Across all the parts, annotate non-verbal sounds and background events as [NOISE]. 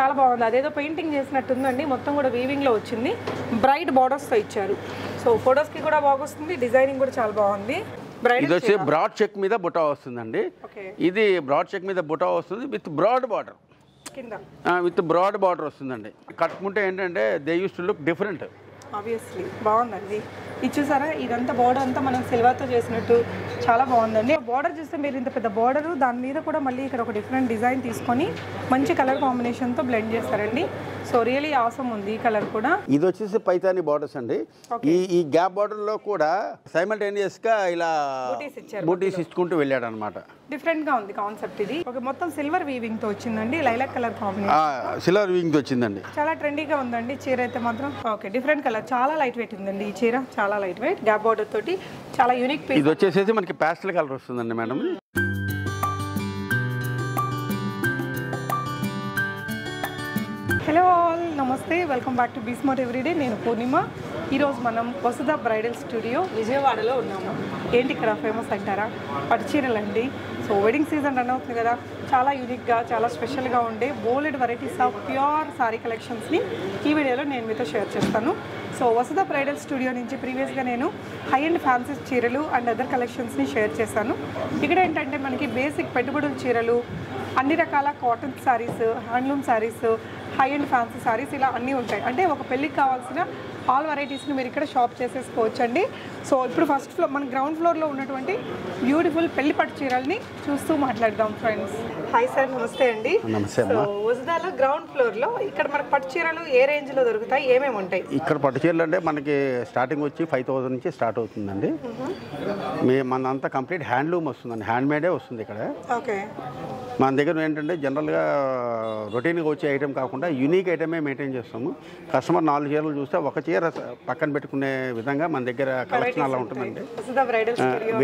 చాలా బాగుంది. అదేదో పెయింటింగ్ చేసినట్టుందండి. మొత్తం కూడా వీవింగ్లో వచ్చింది. బ్రైట్ బార్డర్స్తో ఇచ్చారు. సో ఫొటోస్కి కూడా బాగొస్తుంది. డిజైనింగ్ కూడా చాలా బాగుంది. ఇది వచ్చి బ్రాడ్ చెక్ మీద బుటా వస్తుందండి. ఇది బ్రాడ్ చెక్ మీద బుటా వస్తుంది with broad border with broad border వస్తుందండి. కట్టుకుంటే ఏంటంటే they use to look different obviously బాగుందండి. ఇది చూసారా ఇదంతా బార్డర్ అంతా మనం సిల్వర్తో చేసినట్టు చాలా బాగుందండి. బార్డర్ చూస్తే మీరు ఇంత పెద్ద బార్డర్ దాని మీద కూడా మళ్ళీ ఇక్కడ ఒక డిఫరెంట్ డిజైన్ తీసుకొని మంచి కలర్ కాంబినేషన్తో బ్లెండ్ చేస్తారండి. సో రియలీ ఆసమ్ ఉంది ఈ కలర్ కూడా. ఇది వచ్చేసి పైతాని బార్డర్స్ అండి. ఈ ఈ గ్యాప్ బార్డర్లో కూడా సైమల్టేనియస్గా ఇలా Booties ఇచ్చారు బూటీస్ ఇచ్చుకుంటూ వెళ్ళాడు అనమాట డిఫరెంట్గా ఉంది కాన్సెప్ట్ ఇది. ఒక మొత్తం సిల్వర్ వీవింగ్తో వచ్చిందండి lilac colour combination. Silver weaving వచ్చిందండి. చాలా ట్రెండీగా ఉందండి చీర అయితే మాత్రం. ఓకే డిఫరెంట్ కలర్ చాలా లైట్ వెయిట్ ఉందండి ఈ చీర చాలా లైట్ వెయిట్ గ్యాప్ బార్డర్ తోటి చాలా యూనిక్ పీస్ ఇది వచ్చేసేసి మనకి ప్యాస్టల్ కలర్ వస్తుందండి మేడం. హలో ఆల్ నమస్తే welcome back to be smart everyday నేను పూర్ణిమ. ఈరోజు మనం వసుధ బ్రైడల్ స్టూడియో విజయవాడలో ఉన్నాము. ఏంటి ఇక్కడ ఫేమస్ అంటారా? పట్టు అండి సో వెడ్డింగ్ సీజన్ రన్ అవుతుంది కదా. చాలా యూనిక్గా చాలా స్పెషల్గా ఉండే బోలెడ్ వెరైటీస్ ఆఫ్ ప్యూర్ సారీ కలెక్షన్స్ని ఈ వీడియోలో నేను మీతో షేర్ చేస్తాను. సో వసుధ బ్రైడల్ స్టూడియో నుంచి ప్రీవియస్గా నేను హై అండ్ ఫ్యాన్సీ చీరలు అండ్ అదర్ కలెక్షన్స్ని షేర్ చేశాను. ఇక్కడ ఏంటంటే మనకి బేసిక్ పెట్టుబడుల చీరలు అన్ని రకాల cotton sarees handloom sarees high and fancy sarees ఇలా అన్నీ ఉంటాయి. అంటే ఒక పెళ్ళికి కావాల్సిన ఆల్ వెరైటీస్ని మీరు ఇక్కడ షాప్ చేసేసుకోవచ్చు అండి సో ఇప్పుడు ఫస్ట్ ఫ్లోర్ మన గ్రౌండ్ ఫ్లోర్లో ఉన్నటువంటి బ్యూటిఫుల్ పెళ్ళి పట్టు చీరల్ని చూస్తూ మాట్లాడదాం ఫ్రెండ్స్ హాయ్ సార్ నమస్తే అండి. ఉజ్దాలో గ్రౌండ్ ఫ్లోర్లో ఇక్కడ మనకు పట్టు చీరలు ఏ రేంజ్లో దొరుకుతాయి? ఏమేమి ఉంటాయి? ఇక్కడ పట్టు చీరలు అంటే మనకి స్టార్టింగ్ వచ్చి ఫైవ్ థౌసండ్ నుంచి స్టార్ట్ అవుతుందండి. మీ మనంతా కంప్లీట్ హ్యాండ్లూమ్ వస్తుందండి. హ్యాండ్ మేడే వస్తుంది ఇక్కడ. ఓకే మన దగ్గర ఏంటంటే జనరల్గా రొటీన్గా వచ్చే ఐటెం కాకుండా యూనిక్ ఐటమే మెయింటైన్ చేస్తాము. కస్టమర్ నాలుగు చీరలు చూస్తే ఒక చీర పక్కన పెట్టుకునే విధంగా మన దగ్గర కలెక్షన్ అలా ఉంటుందండి.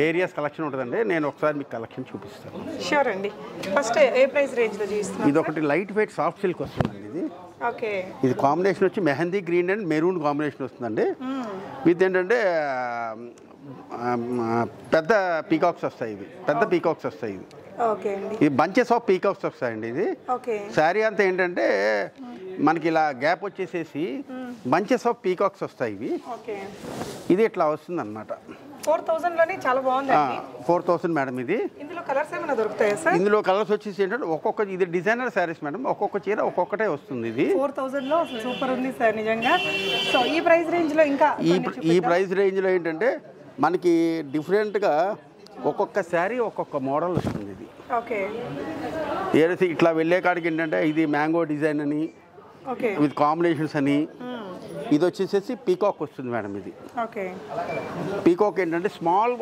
వేరియస్ కలెక్షన్ ఉంటుందండి. నేను ఒకసారి మీకు కలెక్షన్ చూపిస్తాను. షూర్ అండి. ఫస్ట్ ఏ ప్రైస్ రేంజ్లో ఇది ఒకటి లైట్ వెయిట్ సాఫ్ట్ సిల్క్ వస్తుందండి ఇది. ఓకే. ఇది కాంబినేషన్ వచ్చి mehndi green and maroon combination వస్తుందండి. విత్ ఏంటంటే పెద్ద పీకాక్స్ వస్తాయి ఇవి. పెద్ద పీకాక్స్ వస్తాయి ఇవి. ఇది బంచెస్ ఆఫ్ పీకాక్స్ వస్తాయండి ఇది. శారీ అంతా ఏంటంటే మనకి ఇలా గ్యాప్ వచ్చేసేసి బంచెస్ ఆఫ్ పీకాక్స్ వస్తాయి ఇవి. ఇది ఇట్లా వస్తుంది అనమాట ఫోర్ థౌసండ్ మేడం ఇది. ఇందులో కలర్స్ ఏమైనా దొరుకుతాయా సార్? ఇందులో కలర్స్ వచ్చేసి ఏంటంటే ఒక్కొక్క ఇది డిజైనర్ శారీస్ మేడం ఒక్కొక్క చీర ఒక్కొక్కటే వస్తుంది ఇది. ఫోర్ థౌసండ్లో సూపర్ ఉంది సార్ నిజంగా. సో ఈ ప్రైస్ రేంజ్లో ఇంకా ఈ ప్రైస్ రేంజ్లో ఏంటంటే మనకి డిఫరెంట్గా ఒక్కొక్క శారీ ఒక్కొక్క మోడల్ వస్తుంది ఇది. ఓకే. ఏదైతే ఇట్లా వెళ్ళే కాడికి ఏంటంటే ఇది మ్యాంగో డిజైన్ అని విత్ కాంబినేషన్స్ అని ఇది వచ్చేసేసి పీకాక్ వస్తుంది మేడం ఇది. ఓకే. పీకాక్ ఏంటంటే స్మాల్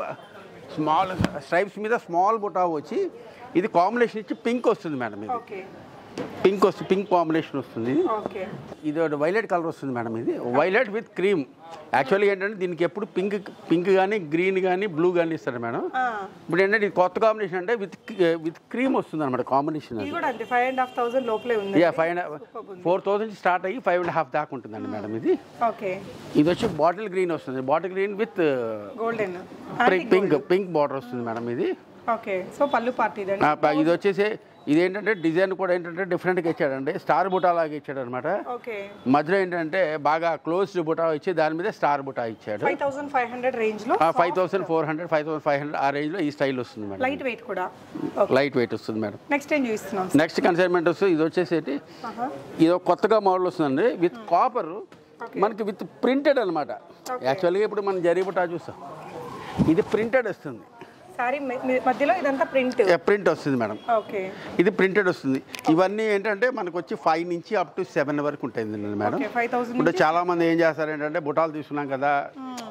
స్మాల్ స్ట్రైప్స్ మీద స్మాల్ బుటా వచ్చి ఇది కాంబినేషన్ ఇచ్చి పింక్ వస్తుంది మేడం ఇది. పింక్ వస్తుంది పింక్ కాంబినేషన్ వస్తుంది. ఇది ఒకటి వైలెట్ కలర్ వస్తుంది మేడం ఇది. Violet with cream. యాక్చువల్గా ఏంటంటే దీనికి ఎప్పుడు పింక్ పింక్ కానీ గ్రీన్ కానీ బ్లూ కానీ ఇస్తారు మేడం. ఇప్పుడు ఏంటంటే ఇది కొత్త కాంబినేషన్ అంటే విత్ విత్ క్రీమ్ వస్తుంది అనమాట combination five and half thousand లోపలే ఉంది. ఫైవ్ ఫోర్ థౌసండ్ స్టార్ట్ అయ్యి ఫైవ్ అండ్ హాఫ్ దాకా ఉంటుందండి మేడం ఇది. ఓకే. ఇది వచ్చి బాటిల్ గ్రీన్ వస్తుంది. Bottle green with golden. Pink pink border వస్తుంది మేడం ఇది. ఓకే. సో పళ్ళు పార్టీ ఇది వచ్చేసి ఇది ఏంటంటే డిజైన్ కూడా ఏంటంటే డిఫరెంట్గా ఇచ్చాడండి. స్టార్ బుటా లాగా ఇచ్చాడు అనమాట ఓకే. మధ్యలో ఏంటంటే బాగా క్లోజ్డ్ బుటా ఇచ్చి దాని మీద స్టార్ బుటా ఇచ్చాడు. ఫైవ్ థౌసండ్ ఫైవ్ హండ్రెడ్ రేంజ్లో five. Thousand four hundred five thousand five hundred ఆ రేంజ్లో ఈ స్టైల్ వస్తుంది మేడం. లైట్ వెయిట్ కూడా. లైట్ వెయిట్ వస్తుంది మేడం. నెక్స్ట్ ఏం చూపిస్తున్నాం? నెక్స్ట్ కన్సైన్మెంట్ వస్తుంది. ఇది వచ్చేసి ఆహా. ఇది ఒక కొత్తగా మోడల్ వస్తుందండి. విత్ కాపర్ మనకి విత్ ప్రింటెడ్ అనమాట యాక్చువల్గా ఇప్పుడు మనం జరీ బుటా చూస్తాం ఇది ప్రింటెడ్ వస్తుంది. సారీ మధ్యలో ఇదంతా ప్రింట్. ప్రింట్ వస్తుంది మేడం. ఓకే. ఇది ప్రింటెడ్ వస్తుంది. ఇవన్నీ ఏంటంటే మనకు వచ్చి ఫైవ్ నుంచి అప్ టు సెవెన్ వరకు ఉంటుంది మేడం. ఓకే ఫైవ్ థౌసండ్ ఇప్పుడు చాలా మంది ఏం చేస్తారు ఏంటంటే బుటాలు తీసుకున్నాం కదా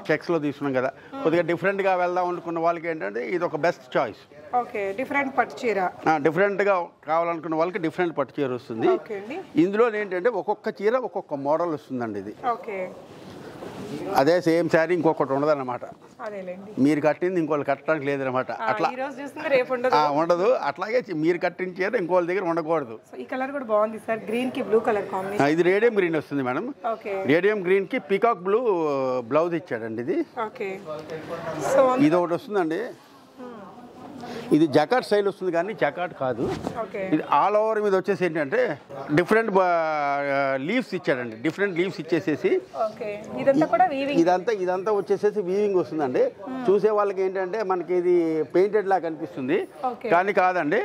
చెక్స్లో తీసుకున్నాం కదా. కొద్దిగా డిఫరెంట్గా వెళ్దాం అనుకున్న వాళ్ళకి ఏంటంటే ఇది ఒక బెస్ట్ చాయిస్. ఓకే డిఫరెంట్ పట్టు చీర. డిఫరెంట్గా కావాలనుకున్న వాళ్ళకి డిఫరెంట్ పట్టు చీర వస్తుంది. ఇందులో ఏంటంటే ఒక్కొక్క చీర ఒక్కొక్క మోడల్ వస్తుందండి ఇది. ఓకే. అదే సేమ్ శారీ ఇంకొకటి ఉండదన్నమాట. మీరు కట్టింది ఇంకోళ్ళు కట్టడానికి లేదన్నమాట. ఆ, అట్లా ఉండదు. అట్లాగే మీరు కట్టిన చీర ఇంకోళ్ళ దగ్గర ఉండకూడదు. సో ఈ కలర్ కూడా బాగుంది సార్. గ్రీన్కి బ్లూ కలర్ ఆ, కాంబినేషన్ ఇది రేడియం గ్రీన్ వస్తుంది మేడం. రేడియం గ్రీన్కి పీకాక్ బ్లూ బ్లౌజ్ ఇచ్చాడండి ఇది. ఇది ఒకటి వస్తుందండి. ఇది జకాట్ స్టైల్ వస్తుంది కానీ జకాట్ కాదు. ఇది ఆల్ ఓవర్ మీద వచ్చేసి ఏంటంటే డిఫరెంట్ లీవ్స్ ఇచ్చాడండి. డిఫరెంట్ లీవ్స్ ఇచ్చేసేసి ఇదంతా ఇదంతా వచ్చేసేసి వీవింగ్ వస్తుందండి. చూసే వాళ్ళకి ఏంటంటే మనకి ఇది పెయింటెడ్ లాగా కనిపిస్తుంది. కానీ కాదండి.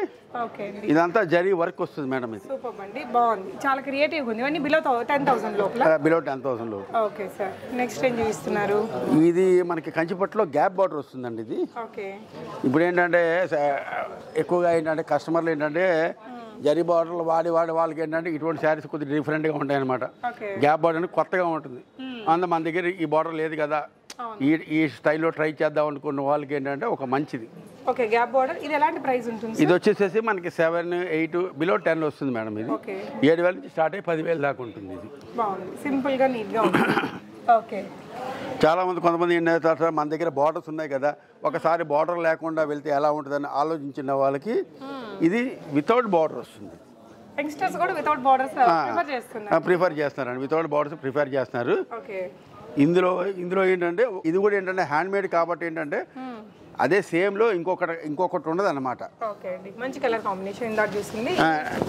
ఇదంతా జరీ వర్క్ వస్తుంది మేడం ఇది. బాగుంది. చాలా క్రియేటివ్గా ఉంది. ఇవన్నీ బిలో టెన్ థౌసండ్ లోపల? Below ten thousand okay sir. Next ఏం చూపిస్తున్నారు? ఇది మనకి కంచిపట్టులో గ్యాప్ బార్డర్ వస్తుందండి ఇది. ఇప్పుడు ఏంటంటే ఎక్కువగా ఏంటంటే కస్టమర్లు ఏంటంటే జరీ బార్డర్లు వాడి వాడి వాళ్ళకి ఏంటంటే ఇటువంటి శారీస్ కొద్దిగా డిఫరెంట్గా ఉంటాయి అనమాట గ్యాప్ బార్డర్ అనేది కొత్తగా ఉంటుంది. అంత మన దగ్గర ఈ బార్డర్ లేదు కదా. ఈ ఈ స్టైల్లో ట్రై చేద్దాం అనుకున్న వాళ్ళకి ఏంటంటే ఒక మంచిది. ఓకే గ్యాప్ బార్డర్ ఇది ఎలాంటి ప్రైస్ ఉంటుంది ఇది వచ్చేసేసి మనకి సెవెన్ ఎయిట్ బిలో టెన్ వస్తుంది మేడం ఇది. ఏడు వేల నుంచి స్టార్ట్ అయ్యి పదివేలు దాకా ఉంటుంది ఇది. బాగుంది. సింపుల్గా నీట్గా ఉంది [COUGHS] ఓకే. చాలా మంది కొంతమంది ఏం చేస్తారు మన దగ్గర బార్డర్స్ ఉన్నాయి కదా. ఒకసారి బార్డర్ లేకుండా వెళ్తే ఎలా ఉంటుందని ఆలోచించిన వాళ్ళకి ఇది వితౌట్ బార్డర్ వస్తుంది. యంగ్స్టర్స్ కూడా వితౌట్ బార్డర్స్ ప్రిఫర్ చేస్తున్నారు. ప్రిఫర్ వితౌట్ బార్డర్స్ ప్రిఫర్ చేస్తున్నారు. ఇందులో ఇందులో ఏంటంటే ఇది కూడా ఏంటంటే హ్యాండ్ మేడ్ కాబట్టి ఏంటంటే అదే సేమ్లో ఇంకొకటి ఇంకొకటి ఉండదు అనమాట అండి. మంచి కలర్ కాంబినేషన్ చూసింది.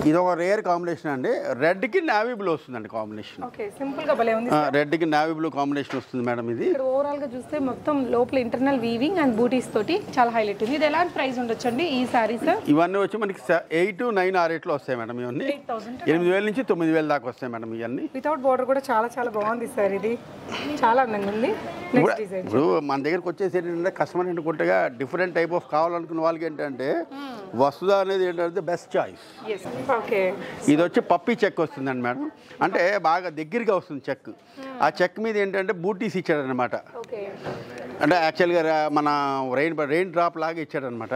ఇది ఒక రేర్ కాంబినేషన్ అండి. రెడ్కి నావీ బ్లూ వస్తుందండి కాంబినేషన్. ఓకే సింపుల్గా భలే ఉంది రెడ్కి నావీ బ్లూ కాంబినేషన్ వస్తుంది మేడం ఇది. ఓవరాల్గా చూస్తే మొత్తం లోపల ఇంటర్నల్ వీవింగ్ అండ్ బూటీస్ తోటి చాలా హైలైట్ ఉంది. ఇది ఎలాంటి ప్రైస్ ఉండొచ్చండి ఈ సారీస్ ఇవన్నీ వచ్చి మనకి ఎయిట్ నైన్ ఆ రేట్లో వస్తాయి మేడం ఇవన్నీ. ఎనిమిది వేల నుంచి తొమ్మిది వేల దాకా వస్తాయి మేడం ఇవన్నీ. వితౌట్ బార్డర్ కూడా చాలా చాలా బాగుంది సార్ ఇది. చాలా అందంగా ఉంది. ఇప్పుడు మన దగ్గరకు వచ్చేసి ఏంటంటే కస్టమర్ ఏంటంటే డిఫరెంట్ టైప్ ఆఫ్ కావాలనుకున్న వాళ్ళకి ఏంటంటే వస్తుద అనేది ఏంటంటే బెస్ట్ చాయిస్ ఇది వచ్చి పప్పి చెక్ వస్తుందండి మేడం. అంటే బాగా దగ్గరగా వస్తుంది చెక్. ఆ చెక్ మీద ఏంటంటే బూటీస్ ఇచ్చాడనమాట అంటే యాక్చువల్గా మన రెయిన్ రెయిన్ డ్రాప్ లాగా ఇచ్చాడనమాట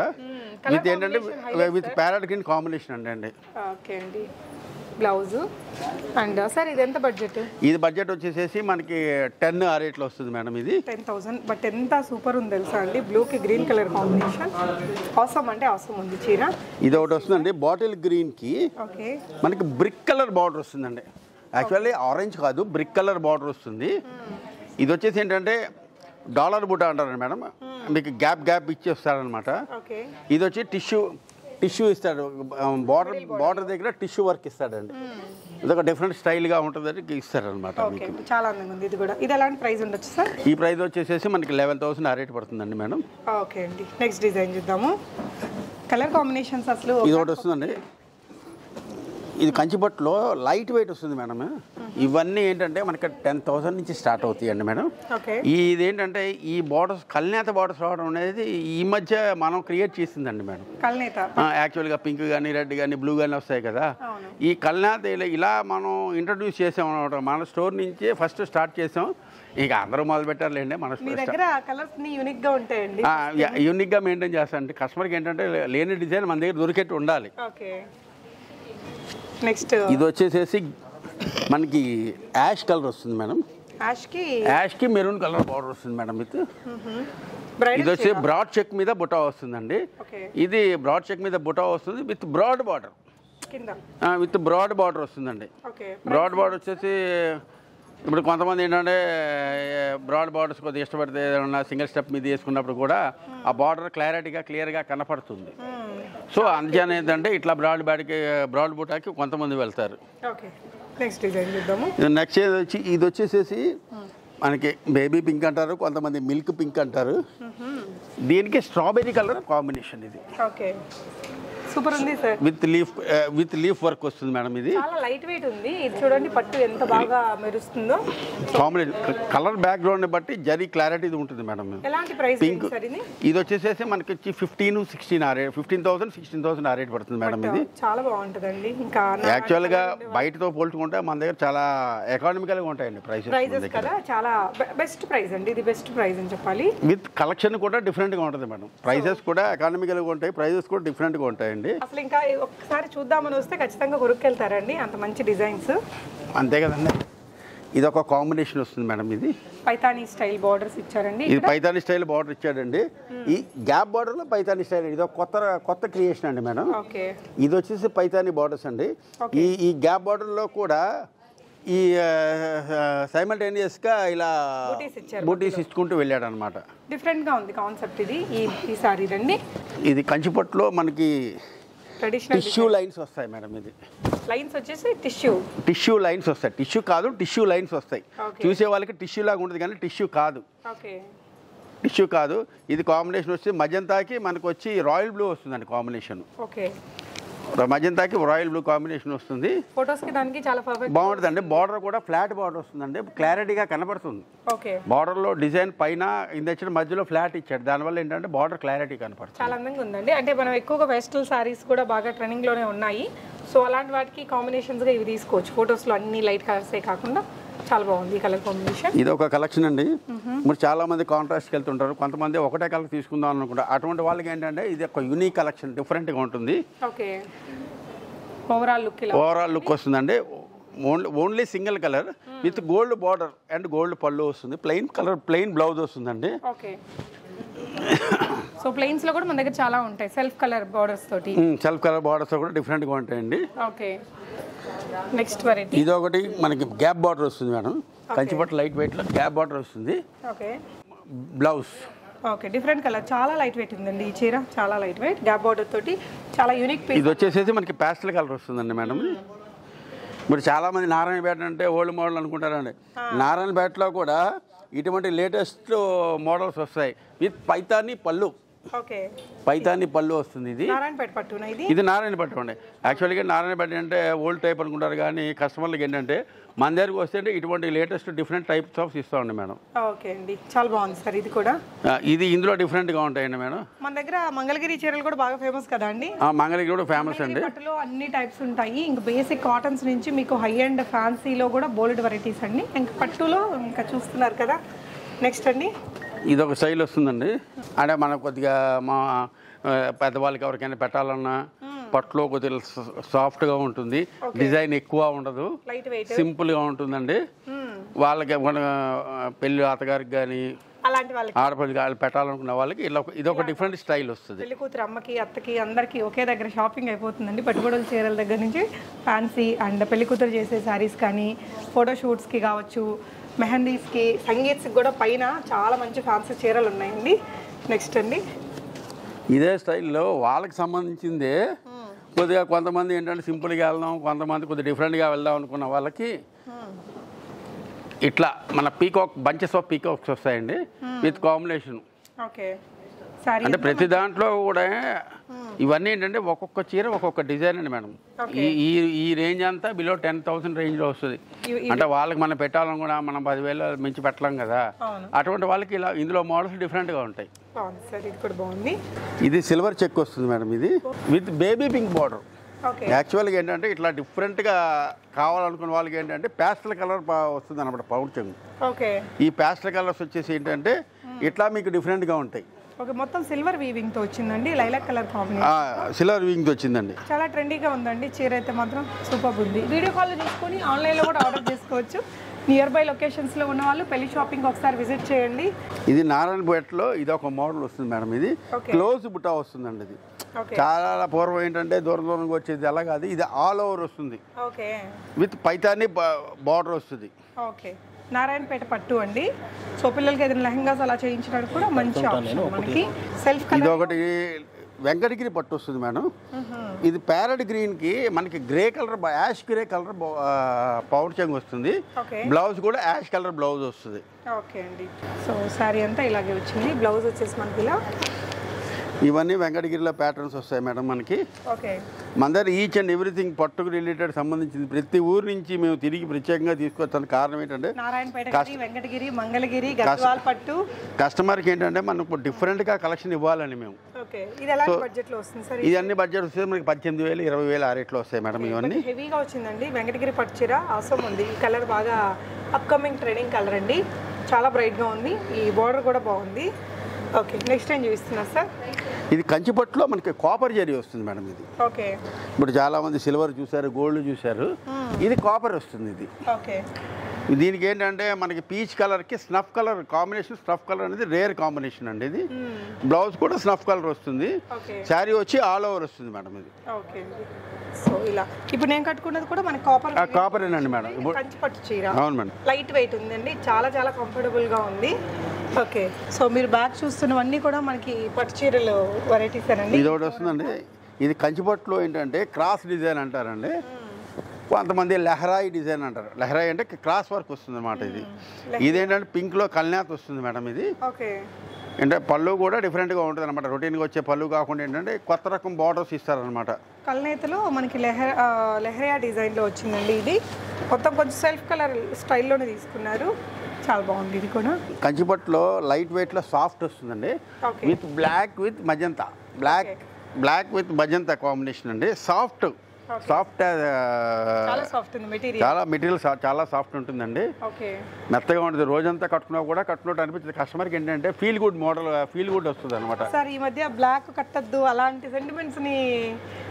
విత్ ఏంటంటే విత్ ప్యారెట్ కింద కాంబినేషన్ అండి. అండి. బ్లౌజ్ అండ్ సార్ ఇది ఎంత బడ్జెట్? ఇది బడ్జెట్ వచ్చేసేసి మనకి టెన్ ఆ రేట్లో వస్తుంది మేడం ఇది. టెన్ థౌసండ్ బట్ ఎంత సూపర్ ఉంది తెలుసా అండి? బ్లూకి గ్రీన్ కలర్ కాంబినేషన్. అవసరం అంటే అవసరం ఉంది చీర. ఇది ఒకటి వస్తుందండి బాటిల్ గ్రీన్కి. ఓకే. మనకి బ్రిక్ కలర్ బార్డర్ వస్తుందండి. యాక్చువల్లీ ఆరెంజ్ కాదు బ్రిక్ కలర్ బార్డర్ వస్తుంది. ఇది వచ్చేసి ఏంటంటే డాలర్ బుట్ట అంటారు మేడం. మీకు గ్యాప్ గ్యాప్ ఇచ్చి వస్తారనమాట ఓకే. ఇది వచ్చి టిష్యూ టిష్యూ ఇస్తాడు. Border border. దగ్గర టిష్యూ వర్క్ ఇస్తాడండి. ఇది ఒక డిఫరెంట్ స్టైల్గా ఉంటుందని ఇస్తారనమాట మీకు. చాలా అందంగా ఉంది ఇది కూడా. ఇది ఎలాంటి ప్రైస్ ఉండొచ్చు సార్? ఈ ప్రైస్ వచ్చేసేసి మనకి లెవెన్ థౌసండ్ ఆ రేట్ పడుతుందండి మేడం. ఓకే అండి. నెక్స్ట్ డిజైన్ చూద్దాము. కలర్ కాంబినేషన్స్ అసలు ఇది ఒకటి వస్తుందండి. ఇది కంచిపట్టులో లైట్ వెయిట్ వస్తుంది మేడం. ఇవన్నీ ఏంటంటే మనకి టెన్ థౌసండ్ నుంచి స్టార్ట్ అవుతాయండి మేడం. ఈ ఇదేంటంటే ఈ బార్డర్స్ కల్నేత బార్డర్స్ రావడం అనేది ఈ మధ్య మనం క్రియేట్ చేసిందండి మేడం. కల్నేత. యాక్చువల్గా పింక్ కానీ రెడ్ కానీ బ్లూ కానీ వస్తాయి కదా. ఈ కల్నాథ ఇలా ఇలా మనం ఇంట్రడ్యూస్ చేసాం అనమాట. మన స్టోర్ నుంచే ఫస్ట్ స్టార్ట్ చేసాం. ఇక అందరూ మొదలు పెట్టారులేండి మన మీ దగ్గర కలర్స్ని యూనిక్గా ఉంటాయండి. యూనిక్గా మెయింటైన్ చేస్తాం. అంటే కస్టమర్కి ఏంటంటే లేని డిజైన్ మన దగ్గర దొరికేట్టు ఉండాలి. నెక్స్ట్ ఇది వచ్చేసేసి మనకి యాష్ కలర్ వస్తుంది మేడం. యాష్కి యాష్కి మెరూన్ కలర్ బార్డర్ వస్తుంది మేడం విత్. ఇది బ్రైడల్ వచ్చి బ్రాడ్ చెక్ మీద బుటా వస్తుందండి. ఇది బ్రాడ్ చెక్ మీద బుటా వస్తుంది with broad border. With broad border వస్తుందండి. బ్రాడ్ బార్డర్ వచ్చేసి ఇప్పుడు కొంతమంది ఏంటంటే బ్రాడ్ బార్డర్స్ కొద్దిగా ఇష్టపడితే ఏదైనా సింగిల్ స్టెప్ మీద వేసుకున్నప్పుడు కూడా ఆ బార్డర్ క్లారిటీగా క్లియర్గా కనపడుతుంది. సో అందుకని ఏంటంటే ఇట్లా బ్రాడ్ బ్యాడ్కి బ్రాడ్ బుటాకి కొంతమంది వెళ్తారు. నెక్స్ట్ ఇది వచ్చి ఇది వచ్చేసేసి మనకి బేబీ పింక్ అంటారు కొంతమంది మిల్క్ పింక్ అంటారు. దీనికి స్ట్రాబెర్రీ కలర్ కాంబినేషన్ ఇది. ఓకే. సూపర్ ఉంది sir. With leaf with leaf work వస్తుంది మేడం ఇది. చాలా లైట్ వెయిట్ ఉంది. ఇది చూడండి పట్టు ఎంత బాగా మెరుస్తుందో. కాంబినేషన్ కలర్ బ్యాక్గ్రౌండ్ బట్టి జరీ క్లారిటీ ఇది ఉంటుంది మేడం. ఎలాంటి ప్రైస్ పింక్ ఇది? వచ్చేసేసి మనకి ఫిఫ్టీన్ సిక్స్టీన్ ఆ rate fifteen thousand sixteen thousand ఆ రేట్ పడుతుంది మేడం ఇది. చాలా బాగుంటుందండి. ఇంకా యాక్చువల్గా బయటతో పోల్చుకుంటే మన దగ్గర చాలా ఎకానమికల్గా ఉంటాయండి ప్రైసెస్ ప్రైజెస్ కదా? చాలా బెస్ట్ ప్రైస్ అండి. ఇది బెస్ట్ ప్రైస్ అని చెప్పాలి. విత్ కలెక్షన్ కూడా డిఫరెంట్గా ఉంటుంది మేడం. ప్రైసెస్ కూడా ఎకానమికల్గా ఉంటాయి ప్రైసెస్ కూడా డిఫరెంట్గా ఉంటాయండి. అసలు ఇంకా ఒక్కసారి చూద్దామని వస్తే ఖచ్చితంగా కొనుక్కెళ్తారండి. అంత మంచి డిజైన్స్. అంతే కదండి. ఇది ఒక కాంబినేషన్ వస్తుంది మేడం ఇది. పైతానీ స్టైల్ బార్డర్స్ ఇచ్చారండి ఇది పైతాని స్టైల్ బార్డర్ ఇచ్చాడండి. ఈ గ్యాప్ బార్డర్లో పైతాని స్టైల్ ఇది ఒక కొత్త కొత్త క్రియేషన్ అండి మేడం. ఓకే. ఇది వచ్చేసి పైతాని బార్డర్స్ అండి. ఈ ఈ గ్యాప్ బార్డర్లో కూడా ఈ సైమల్టేనియస్గా ఇలా బూటీస్ ఇచ్చుకుంటూ వెళ్ళాడు అనమాట డిఫరెంట్గా ఉంది కాన్సెప్ట్ ఇది ఈ సారీ రండి ఇది కంచిపట్టులో మనకి ట్రెడిషనల్ టిష్యూ లైన్స్ వస్తాయి మేడం ఇది. లైన్స్ వచ్చేసి టిష్యూ టిష్యూ లైన్స్ వస్తాయి. టిష్యూ కాదు టిష్యూ లైన్స్ వస్తాయి. చూసే వాళ్ళకి టిష్యూ లాగా ఉంటుంది కానీ టిష్యూ కాదు. టిష్యూ కాదు. ఇది కాంబినేషన్ వచ్చి మజంతాకి మనకు వచ్చి రాయల్ బ్లూ వస్తుందండి కాంబినేషన్ ఓకే మజంతాకి రాయల్ బ్లూ కాంబినేషన్ వస్తుంది. ఫొటోస్కి దానికి చాలా పర్ఫెక్ట్ బాగుంటుందండి. బార్డర్ కూడా ఫ్లాట్ బార్డర్ వస్తుందండి. క్లారిటీగా కనపడుతుంది. ఓకే బార్డర్లో డిజైన్ పైన ఇందచ్చిన మధ్యలో ఫ్లాట్ ఇచ్చాడు. దానివల్ల ఏంటంటే బార్డర్ క్లారిటీ కనపడుతుంది. చాలా అందంగా ఉందండి. అంటే మనం ఎక్కువగా వెస్టల్ సారీస్ కూడా బాగా ట్రెండింగ్లోనే ఉన్నాయి. సో అలాంటి వాటికి కాంబినేషన్స్గా ఇవి తీసుకోవచ్చు. ఫొటోస్లో అన్ని లైట్ కలర్సే కాకుండా చాలా బాగుంది కలర్ కాంబినేషన్. ఇది ఒక కలెక్షన్ అండి. ఇప్పుడు చాలా మంది కాంట్రాస్ట్కి వెళ్తుంటారు. కొంతమంది ఒకటే కలర్ తీసుకుందాం అనుకుంటారు. అటువంటి వాళ్ళకి ఏంటంటే ఇది ఒక యూనిక్ కలెక్షన్ డిఫరెంట్గా ఉంటుంది. Okay. Overall look overall look వస్తుందండి. Only only single colour with gold border and gold పళ్ళు వస్తుంది. ప్లెయిన్ కలర్ ప్లెయిన్ బ్లౌజ్ వస్తుందండి. ఓకే. సో ప్లెయిన్స్లో కూడా మన దగ్గర చాలా ఉంటాయి. సెల్ఫ్ కలర్ బార్డర్స్ తోటి. సెల్ఫ్ కలర్ బార్డర్స్ కూడా డిఫరెంట్గా ఉంటాయండి. ఓకే. నెక్స్ట్ వెరైటీ ఇది ఒకటి మనకి గ్యాప్ బార్డర్ వస్తుంది మేడం. కంచిపట్టు లైట్ వెయిట్లో గ్యాప్ బార్డర్ వస్తుంది. Okay blouse okay different colour చాలా లైట్ వెయిట్ ఉందండి ఈ చీర. చాలా లైట్ వెయిట్ గ్యాప్ బార్డర్ తోటి చాలా యూనిక్ పీస్ ఇది వచ్చేసేసి మనకి ప్యాస్టల్ కలర్ వస్తుందండి మేడం. ఇప్పుడు చాలామంది నారాయణపేట అంటే ఓల్డ్ మోడల్ అనుకుంటారండి. నారాయణపేటలో కూడా ఇటువంటి లేటెస్ట్ మోడల్స్ వస్తాయి. విత్ పైతాని పళ్ళు. పైతాని పళ్ళు వస్తుంది ఇది. ఇది? ఇది నారాయణపేట అండి. యాక్చువల్గా నారాయణపేట అంటే ఓల్డ్ టైప్ అనుకుంటారు కానీ కస్టమర్లకి ఏంటంటే మన దగ్గరికి వస్తే ఇటువంటి లేటెస్ట్ డిఫరెంట్ టైప్స్ ఆఫ్ ఇస్తామండి మేడం. ఓకే అండి. చాలా బాగుంది సార్ ఇది కూడా. ఇది ఇందులో డిఫరెంట్గా ఉంటాయండి మేడం. మన దగ్గర మంగళగిరి చీరలు కూడా బాగా ఫేమస్ కదా అండి? మంగళగిరి కూడా ఫేమస్ అండి. పట్టులో అన్ని టైప్స్ ఉంటాయి. ఇంకా బేసిక్ కాటన్స్ నుంచి మీకు హై అండ్ ఫ్యాన్సీలో కూడా బోల్డ్ వెరైటీస్ అండి. ఇంకా పట్టులో ఇంకా చూస్తున్నారు కదా. నెక్స్ట్ అండి. ఇది ఒక స్టైల్ వస్తుందండి. అంటే మనకు కొద్దిగా మా పెద్దవాళ్ళకి ఎవరికైనా పెట్టాలన్నా పట్టులో కొద్దిగా సాఫ్ట్గా ఉంటుంది. డిజైన్ ఎక్కువ ఉండదు. సింపుల్గా ఉంటుందండి. వాళ్ళకి పెళ్ళి అత్తగారికి కానీ ఆడపల్లి వాళ్ళు పెట్టాలనుకున్న వాళ్ళకి ఇలా ఇది ఒక డిఫరెంట్ స్టైల్ వస్తుంది. పెళ్ళి కూతురు అమ్మకి అత్తకి అందరికి ఒకే దగ్గర షాపింగ్ అయిపోతుందండి. పట్టుబడుల చీరల దగ్గర నుంచి ఫ్యాన్సీ అండ్ పెళ్ళి కూతురు చేసే శారీస్ కానీ ఫోటో షూట్స్కి కావచ్చు మెహందీస్కి సంగీత్స్కి కూడా పైన చాలా మంచి ఫ్యాన్సీ చీరలు ఉన్నాయండి. నెక్స్ట్ అండి. ఇదే స్టైల్లో వాళ్ళకి సంబంధించిందే. కొద్దిగా కొంతమంది ఏంటంటే సింపుల్గా వెళ్దాం కొంతమంది కొద్దిగా డిఫరెంట్గా వెళ్దాం అనుకున్న వాళ్ళకి ఇట్లా మన పీకాక్ బంచెస్ ఆఫ్ పీకాక్స్ వస్తాయండి విత్ కాంబినేషన్. ఓకే అంటే ప్రతి దాంట్లో కూడా ఇవన్నీ ఏంటంటే ఒక్కొక్క చీర ఒక్కొక్క డిజైన్ అండి మేడం. ఈ ఈ ఈ రేంజ్ అంతా బిలో టెన్ థౌసండ్ రేంజ్లో వస్తుంది. అంటే వాళ్ళకి మనం పెట్టాలని కూడా మనం పదివేలు మించి పెట్టలేం కదా. అవును. అటువంటి వాళ్ళకి ఇలా ఇందులో మోడల్స్ డిఫరెంట్గా ఉంటాయి. ఇది కూడా బాగుంది. ఇది సిల్వర్ చెక్ వస్తుంది మేడం ఇది. With baby pink border okay. యాక్చువల్గా ఏంటంటే ఇట్లా డిఫరెంట్గా కావాలనుకున్న వాళ్ళకి ఏంటంటే ప్యాస్టల్ కలర్ వస్తుంది అనమాట పౌడ్ చెంగు. ఓకే. ఈ ప్యాస్టల్ కలర్స్ వచ్చేసి ఏంటంటే ఇట్లా మీకు డిఫరెంట్గా ఉంటాయి. ఓకే మొత్తం సిల్వర్ వీవింగ్తో వచ్చిందండి lilac colour combination silver weaving వచ్చిందండి. చాలా ట్రెండీగా ఉందండి చీర అయితే మాత్రం సూపర్ ఉంది. వీడియో కాల్ తీసుకొని ఆన్లైన్లో కూడా ఆర్డర్ చేసుకోవచ్చు. నియర్ బై లొకేషన్స్లో ఉన్న వాళ్ళు పెళ్ళి షాపింగ్ ఒకసారి విజిట్ చేయండి. ఇది నారాయణపేటలో ఇది ఒక మోడల్ వస్తుంది మేడం ఇది. క్లోజ్ బుట్టా వస్తుందండి ఇది. చాలా పూర్వం ఏంటంటే దూరం దూరంగా వచ్చేది అలా కాదు ఇది ఆల్ ఓవర్ వస్తుంది. ఓకే విత్ పైతాని బార్డర్ వస్తుంది. ఓకే నారాయణపేట పట్టు అండి. సో పిల్లలకి ఏదైనా లెహంగాస్ అలా చేయించడానికి కూడా మంచి ఆప్షన్ మనకి. సెల్ఫ్ ఇది ఒకటి వెంకటగిరి పట్టు వస్తుంది మేడం. ఇది ప్యారెట్ గ్రీన్కి మనకి grey colour ash grey colour powder చెంగ్ వస్తుంది. బ్లౌజ్ కూడా యాష్ కలర్ బ్లౌజ్ వస్తుంది. ఓకే అండి. సో శారీ అంతా ఇలాగే వచ్చింది. బ్లౌజ్ వచ్చేసి మనకి ఇలా ఇవన్నీ వెంకటగిరిలో ప్యాటర్న్స్ వస్తాయి మేడం మనకి. ఓకే. మన దగ్గర ఈచ్ అండ్ ఎవ్రీథింగ్ పట్టుకు రిలేటెడ్ సంబంధించింది. ప్రతి ఊరు నుంచి మేము తిరిగి ప్రత్యేకంగా తీసుకొచ్చాను కారణం ఏంటంటే వెంకటగిరి మంగళగిరి పట్టు. కస్టమర్కి ఏంటంటే మనకు డిఫరెంట్గా కలెక్షన్ ఇవ్వాలని మేము. ఇది అన్ని బడ్జెట్ వస్తే మనకి పద్దెనిమిది వేలు ఇరవై వేలు ఆ రేట్లో వస్తాయి మేడం ఇవన్నీ. హెవీగా వచ్చిందండి. వెంకటగిరి పట్టు చీర అవసరం ఉంది. ఈ కలర్ బాగా అప్కమింగ్ ట్రెండింగ్ కలర్ అండి. చాలా బ్రైట్గా ఉంది. ఈ బార్డర్ కూడా బాగుంది. ఓకే నెక్స్ట్ ఏం చూపిస్తున్నారు సార్. ఇది కంచిపట్టులో మనకి కాపర్ జరీ వస్తుంది మేడం ఇది. ఓకే. ఇప్పుడు చాలా మంది సిల్వర్ చూశారు గోల్డ్ చూశారు. ఇది కాపర్ వస్తుంది ఇది. ఓకే. దీనికి ఏంటంటే మనకి పీచ్ కలర్కి snuff colour combination snuff colour అనేది రేర్ కాంబినేషన్ అండి ఇది. బ్లౌజ్ కూడా స్నఫ్ కలర్ వస్తుంది. శారీ వచ్చి ఆల్ ఓవర్ వస్తుంది మేడం ఇది. ఓకే. అండి సో ఇలా. ఇప్పుడు నేను కట్టుకున్నది కూడా మనకి కాపర్ మేడం. ఇప్పుడు కంచి పట్టు చీర. అవును మేడం. లైట్ వెయిట్ ఉందండి చాలా చాలా కంఫర్టబుల్గా ఉంది. ఓకే. సో మీరు బ్యాగ్ చూస్తున్నవన్నీ కూడా మనకి పట్టు చీరలు వెరైటీస్ అండి ఇది ఒకటి వస్తుందండి. ఇది కంచిపట్టులో ఏంటంటే క్రాస్ డిజైన్ అంటారండి. కొంతమంది లెహరాయి డిజైన్ అంటారు. లెహరాయి అంటే క్రాస్ వర్క్ వస్తుంది అనమాట ఇది ఇదేంటంటే పింక్లో కల్నాథ్ వస్తుంది మేడం ఇది. ఓకే. అంటే పళ్ళు కూడా డిఫరెంట్గా ఉంటుంది అనమాట రొటీన్గా వచ్చే పళ్ళు కాకుండా ఏంటంటే కొత్త రకం బార్డర్స్ ఇస్తారనమాట కల్నేతలో మనకి లెహర్ లెహరియా డిజైన్లో వచ్చిందండి ఇది. మొత్తం కొంచెం సెల్ఫ్ కలర్ స్టైల్లోనే తీసుకున్నారు. చాలా బాగుంది ఇది కూడా. కంచిపట్టులో లైట్ వెయిట్లో సాఫ్ట్ వస్తుందండి. With black with magenta. Black black with magenta combination అండి. సాఫ్ట్ సాఫ్ట్ చాలా సాఫ్ట్ ఉంది మెటీరియల్ చాలా మెటీరియల్ చాలా సాఫ్ట్ ఉంటుందండి. మెత్తగా ఉంటుంది. రోజంతా కట్టుకున్నా కూడా కట్టుకున్నట్టు అనిపించింది. కస్టమర్కి ఏంటంటే feel good model feel good వస్తుంది అనమాట సార్ ఈ మధ్య బ్లాక్ కట్టద్దు. అలాంటి సెంటిమెంట్స్ని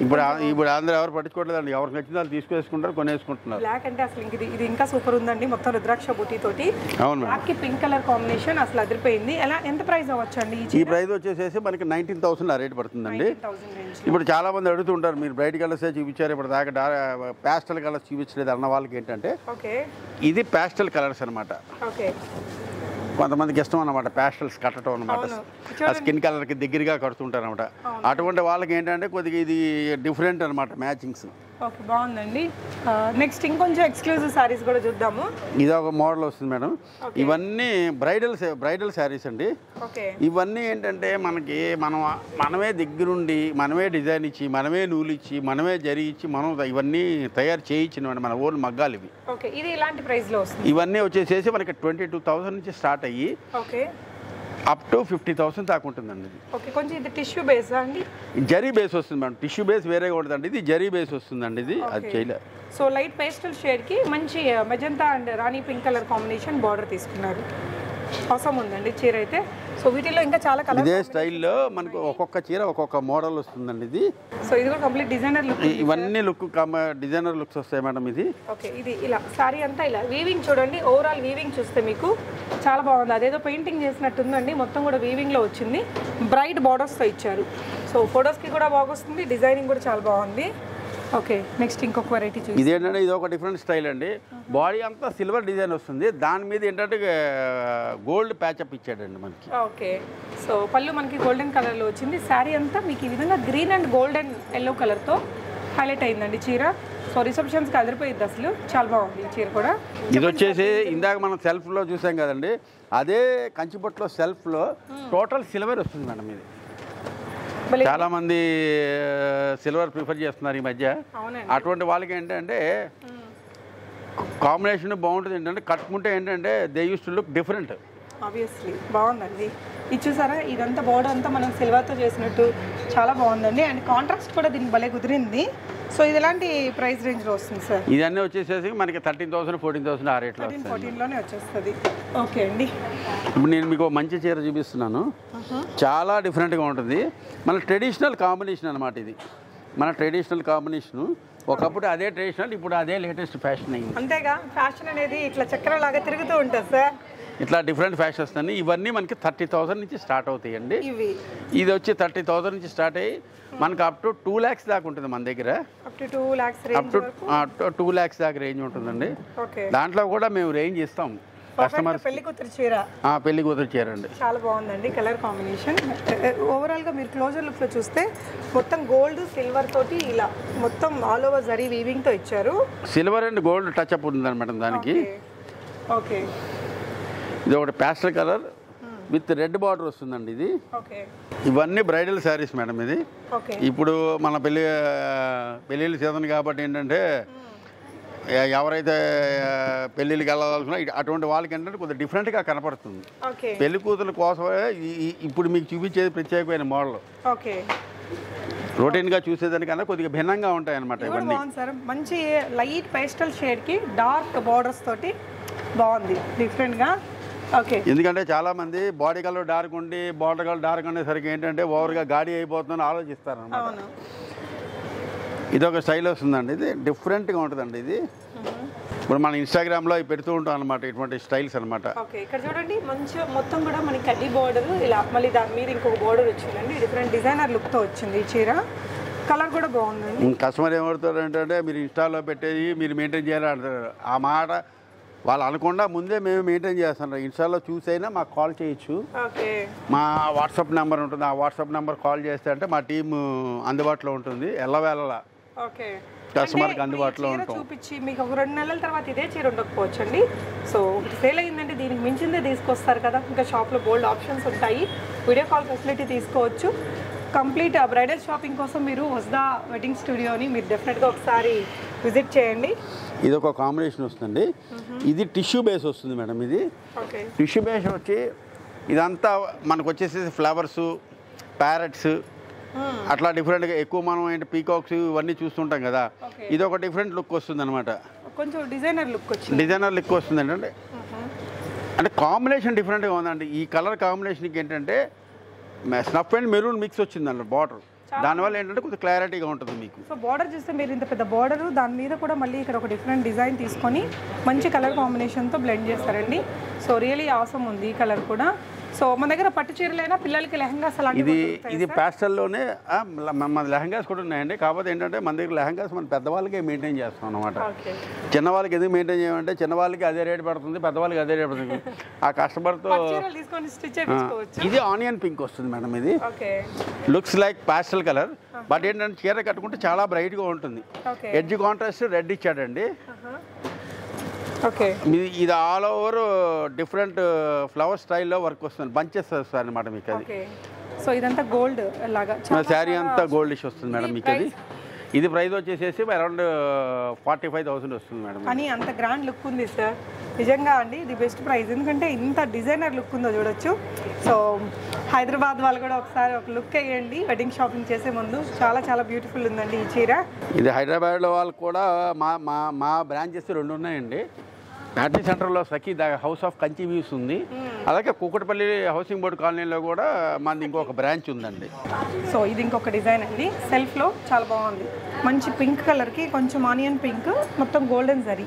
ఇప్పుడు ఇప్పుడు అందరూ ఎవరు పట్టించుకోవట్లేదండి. ఎవరికి నచ్చిన వాళ్ళు తీసుకువేసుకుంటారు కొనేసుకుంటున్నారు. బ్లాక్ అంటే అసలు ఇది ఇది ఇంకా సూపర్ ఉందండి మొత్తం రుద్రాక్ష బుటీ తోటి. అవును మేడం. బ్లాక్కి పింక్ కలర్ కాంబినేషన్ అసలు అదిరిపోయింది. ఎలా ఎంత ప్రైస్ అవ్వచ్చు అండి ఈ ప్రైస్ వచ్చేసేసి మనకి నైన్టీన్ థౌసండ్ ఆ రేట్ పడుతుందండి. ఇప్పుడు చాలా మంది అడుగుతుంటారు మీరు బ్రైట్ కలర్సే చూపించారు ఇప్పుడు దాకా ప్యాస్టల్ కలర్స్ చూపించలేదు అన్న వాళ్ళకి ఏంటంటే ఇది ప్యాస్టల్ కలర్స్ అనమాట కొంతమందికి ఇష్టం అనమాట ప్యాస్టల్స్ కట్టడం అనమాట. ఆ స్కిన్ కలర్కి దగ్గరగా కడుతుంటారు అనమాట అటువంటి వాళ్ళకి ఏంటంటే కొద్దిగా ఇది డిఫరెంట్ అనమాట మ్యాచింగ్స్ ఓకే బాగుందండి. నెక్స్ట్ ఇంకొంచెం ఎక్స్క్లూజివ్ సారీస్ కూడా చూద్దాము. ఇది ఒక మోడల్ వస్తుంది మేడం. ఇవన్నీ బ్రైడల్ బ్రైడల్ శారీస్ అండి. ఇవన్నీ ఏంటంటే మనకి మనం మనమే దగ్గరుండి మనమే డిజైన్ ఇచ్చి మనమే నూలు ఇచ్చి మనమే జరి ఇచ్చి మనం ఇవన్నీ తయారు చేయించిన మన ఓన్ మగ్గాలు ఇవి. ఇలాంటి ప్రైస్లో వస్తుంది. ఇవన్నీ వచ్చేసేసి మనకి ట్వంటీ టూ థౌసండ్ నుంచి స్టార్ట్ అయ్యి అప్ టు ఫిఫ్టీ థౌసండ్ దాకా ఉంటుందండి ఓకే కొంచెం ఇది టిష్యూ బేస్ అండి? జరీ బేస్ వస్తుంది మేడం. టిష్యూ బేస్ వేరేగా ఉంటుందండి ఇది జరీ బేస్ వస్తుందండి ఇది. అది. చేయలే. సో లైట్ పేస్టల్ షేడ్కి మంచి magenta and rani pink colour combination border తీసుకున్నారు. అవసరం ఉందండి చీర అయితే. సో వీటిలో ఇంకా చాలా కలర్ ఇదే స్టైల్లో మనకు ఒక్కొక్క చీర ఒక్కొక్క మోడల్ వస్తుందండి ఇది. సో ఇది కూడా కంప్లీట్ డిజైనర్ లుక్ ఇవన్నీ లుక్ డిజైనర్ లుక్స్ వస్తాయి మేడం ఇది. ఓకే ఇది ఇలా సారీ అంతా ఇలా. వీవింగ్ చూడండి ఓవరాల్ వీవింగ్ చూస్తే మీకు చాలా బాగుంది. అదేదో పెయింటింగ్ చేసినట్టుందండి మొత్తం కూడా వీవింగ్లో వచ్చింది. బ్రైట్ బార్డర్స్తో ఇచ్చారు. సో ఫొటోస్కి కూడా బాగొస్తుంది డిజైనింగ్ కూడా చాలా బాగుంది. ఓకే నెక్స్ట్ ఇంకొక వెరైటీ ఇదేంటంటే ఇది ఒక డిఫరెంట్ స్టైల్ అండి. బాడీ అంతా సిల్వర్ డిజైన్ వస్తుంది. దాని మీద ఏంటంటే గోల్డ్ ప్యాచప్ ఇచ్చాడండి మనకి. ఓకే సో పళ్ళు మనకి గోల్డెన్ కలర్లో వచ్చింది. శారీ అంతా మీకు ఈ విధంగా గ్రీన్ అండ్ గోల్డెన్ ఎల్లో కలర్తో హైలైట్ అయిందండి చీర. సో రిసెప్షన్స్కి అదిరిపోయింది అసలు. చాలా బాగుంది ఈ చీర కూడా. ఇది వచ్చేసి ఇందాక మనం సెల్ఫ్లో చూసాం కదండి. అదే కంచిపొట్లో సెల్ఫ్లో టోటల్ సిల్వర్ వస్తుంది మేడం ఇది. చాలా మంది సిల్వర్ ప్రిఫర్ చేస్తున్నారు ఈ మధ్య. అటువంటి వాళ్ళకి ఏంటంటే కాంబినేషన్ బాగుంటుంది. ఏంటంటే కట్టుకుంటే ఏంటంటే they use to look different obviously బాగుందండి. ఇది చూసారా? ఇదంతా బోర్డర్ అంతా మనం సిల్వర్తో చేసినట్టు. చాలా బాగుందండి. అండ్ కాంట్రాస్ట్ కూడా దీనికి భలే కుదిరింది. సో ఇది ఎలాంటి ప్రైస్ రేంజ్లో వస్తుంది సార్ ఇదన్నీ వచ్చేసేసి మనకి థర్టీన్ థౌసండ్ ఫోర్టీన్ థౌసండ్ ఆ రేట్లో థర్టీన్ ఫోర్టీన్లోనే వచ్చేస్తుంది. ఓకే అండి. ఇప్పుడు నేను మీకు మంచి చీర చూపిస్తున్నాను. చాలా డిఫరెంట్గా ఉంటుంది. మన ట్రెడిషనల్ కాంబినేషన్ అనమాట ఇది. మన ట్రెడిషనల్ కాంబినేషను ఒకప్పుడు అదే ట్రెడిషనల్ ఇప్పుడు అదే లేటెస్ట్ ఫ్యాషన్ అయింది అంతేగా ఫ్యాషన్ అనేది ఇట్లా చక్రం లాగా తిరుగుతూ ఉంటుంది సార్ ఇట్లా డిఫరెంట్ ఫ్యాషన్స్ అన్ని ఇవన్నీ మనకి థర్టీ థౌసండ్ నుంచి స్టార్ట్ అవుతాయండి. ఇది వచ్చి థర్టీ థౌసండ్ నుంచి స్టార్ట్ అయ్యి మనకు అప్ టు టూ ల్యాక్స్ దాకా ఉంటుంది మన దగ్గర. అప్ టు టూ ల్యాక్స్ దాకా రేంజ్ ఉంటుందండి. దాంట్లో కూడా మేము రేంజ్ ఇస్తాం. కస్టమర్స్ పెళ్ళి కూతురు చీర. పెళ్ళి కూతురు చీరండి. చాలా బాగుందండి కలర్ కాంబినేషన్ ఓవరాల్గా మీరు క్లోజర్ లుక్లో చూస్తే మొత్తం గోల్డ్ సిల్వర్ తోటి ఇలా మొత్తం ఆల్ ఓవర్ జరీ వీవింగ్తో ఇచ్చారు. Silver and gold touch up madam దానికి. ఓకే ఇది ఒకటి pastel colour with red border వస్తుందండి ఇది. ఇవన్నీ బ్రైడల్ శారీస్ మేడం ఇది. ఇప్పుడు మన పెళ్ళి పెళ్ళిళ్ళ సీజన్ కాబట్టి ఏంటంటే ఎవరైతే పెళ్ళిళ్ళకి వెళ్ళాల్సిన అటువంటి వాళ్ళకి ఏంటంటే కొద్దిగా డిఫరెంట్గా కనపడుతుంది. పెళ్ళి కూతురు కోసమే ఇప్పుడు మీకు చూపించేది ప్రత్యేకమైన మోడల్. ఓకే. రొటీన్గా చూసేదానికన్నా కొద్దిగా భిన్నంగా ఉంటాయి కూడా ఇవన్నీ. మంచి లైట్ పేస్టల్ షేడ్కి డార్క్ బార్డర్స్ తోటి బాగుంది. డిఫరెంట్గా ఓకే ఎందుకంటే చాలా మంది బాడీ కలర్ డార్క్ ఉండి బార్డర్ కలర్ డార్క్ ఉండేసరికి ఏంటంటే ఓవర్గా గాడి అయిపోతుందని ఆలోచిస్తారు అనమాట అవును. ఇది ఒక స్టైల్ వస్తుందండి. ఇది డిఫరెంట్గా ఉంటుందండి ఇది. ఇప్పుడు మన ఇన్స్టాగ్రామ్లో అవి పెడుతూ ఉంటాం అనమాట ఇటువంటి స్టైల్స్ అనమాట ఇక్కడ చూడండి మంచిగా మొత్తం కూడా మనకి కడ్డీ బోర్డర్ ఇలా మళ్ళీ దాని మీద ఇంకొక బోర్డర్ వచ్చిందండి. డిఫరెంట్ డిజైనర్ లుక్తో వచ్చింది ఈ చీర. కలర్ కూడా బాగుందండి. కస్టమర్ ఏమవుతారు ఏంటంటే మీరు ఇన్స్టాలో పెట్టేది మీరు మెయింటైన్ చేయాలి అంటారు ఆ మాట వాళ్ళు అనకుండా ముందే మేము మెయింటైన్ చేస్తున్నాం ఇన్స్టాలో చూసైనా మాకు కాల్ చేయొచ్చు. ఓకే. మా వాట్సాప్ నెంబర్ ఉంటుంది. ఆ వాట్సాప్ నెంబర్ కాల్ చేస్తే అంటే మా టీం అందుబాటులో ఉంటుంది. ఎల్లవేళలా ఓకే. కస్టమర్కి అందుబాటులో ఉంటాం. చూపించి మీకు ఒక రెండు నెలల తర్వాత ఇదే చీర ఉండకపోవచ్చు అండి సో సేల్ అయిందంటే దీనికి మించిందే తీసుకొస్తారు కదా. ఇంకా షాప్లో బోల్డ్ ఆప్షన్స్ ఉంటాయి. వీడియో కాల్ ఫెసిలిటీ తీసుకోవచ్చు. కంప్లీట్ బ్రైడల్ షాపింగ్ కోసం మీరు వస్దా వెడ్డింగ్ స్టూడియోని మీరు డెఫినెట్గా ఒకసారి విజిట్ చేయండి. ఇది ఒక కాంబినేషన్ వస్తుంది ఇది టిష్యూ బేస్ వస్తుంది మేడం ఇది. టిష్యూ బేస్ వచ్చి ఇదంతా మనకు వచ్చేసి ఫ్లవర్స్ ప్యారెట్స్ అట్లా డిఫరెంట్గా ఎక్కువ మనం ఏంటి పీకాక్స్ ఇవన్నీ చూస్తుంటాం కదా. ఇది ఒక డిఫరెంట్ లుక్ వస్తుంది అనమాట కొంచెం డిజైనర్ లుక్ వచ్చింది. డిజైనర్ లుక్ వస్తుంది ఏంటంటే అంటే కాంబినేషన్ డిఫరెంట్గా ఉందండి. ఈ కలర్ కాంబినేషన్కి ఏంటంటే స్నఫ్ అండ్ మెరూన్ మిక్స్ వచ్చిందండి బార్డర్. దానివల్ల ఏంటంటే కొంచెం క్లారిటీగా ఉంటుంది మీకు. సో బార్డర్ చూస్తే మీరు ఇంత పెద్ద బార్డర్ దాని మీద కూడా మళ్ళీ ఇక్కడ ఒక డిఫరెంట్ డిజైన్ తీసుకొని మంచి కలర్ కాంబినేషన్తో బ్లెండ్ చేస్తారండి. సో రియలీ అవసరం ఉంది ఈ కలర్ కూడా. సో మన దగ్గర పట్టు చీరలైనా పిల్లలకి లెహంగాస్ ఇది ఇది ప్యాస్టల్లోనే మన లెహంగాస్ కూడా ఉన్నాయండి. కాకపోతే ఏంటంటే మన దగ్గర లెహంగాస్ మన పెద్దవాళ్ళకే మెయింటైన్ చేస్తాం అనమాట చిన్నవాళ్ళకి ఎందుకు మెయింటైన్ చేయమంటే చిన్నవాళ్ళకి అదే రేట్ పడుతుంది పెద్దవాళ్ళకి అదే రేట్ పడుతుంది. ఆ కస్టమర్తో ఇది ఆనియన్ పింక్ వస్తుంది మేడం ఇది. Looks like pastel colour but ఏంటంటే చీర కట్టుకుంటే చాలా బ్రైట్గా ఉంటుంది. ఎడ్జ్ కాంట్రాస్ట్ రెడ్ ఇచ్చాడండి. ఇది ఆల్ ఓవర్ డిఫరెంట్ ఫ్లవర్ స్టైల్లో వర్క్ వస్తుంది. బంచెస్ వస్తుంది అనమాట మీకు అది. సో ఇదంతా గోల్డ్ లాగా. శారీ అంతా గోల్డిష్ వస్తుంది మేడం మీకు అది ఇది ప్రైస్ వచ్చేసేసి అరౌండ్ ఫార్టీ ఫైవ్ థౌసండ్ వస్తుంది మేడం కానీ అంత గ్రాండ్ లుక్ ఉంది సార్ నిజంగా అండి ఇది బెస్ట్ ప్రైస్ ఎందుకంటే ఇంత డిజైనర్ లుక్ ఉందో చూడొచ్చు. సో హైదరాబాద్ వాళ్ళు కూడా ఒకసారి ఒక లుక్ వేయండి. వెడ్డింగ్ షాపింగ్ చేసే ముందు. చాలా చాలా బ్యూటిఫుల్ ఉందండి ఈ చీర. ఇది హైదరాబాద్లో వాళ్ళు కూడా మా మా మా బ్రాంచెస్ రెండు ఉన్నాయండి. బ్యాటరీ సెంటర్లో Sakhi the house of Kanchi views ఉంది అలాగే కూకటపల్లి హౌసింగ్ బోర్డు కాలనీలో కూడా మనది ఇంకొక బ్రాంచ్ ఉందండి. సో ఇది ఇంకొక డిజైన్ అండి. సెల్ఫ్లో చాలా బాగుంది. మంచి పింక్ కలర్కి కొంచెం ఆనియన్ పింక్ మొత్తం గోల్డెన్ జరీ.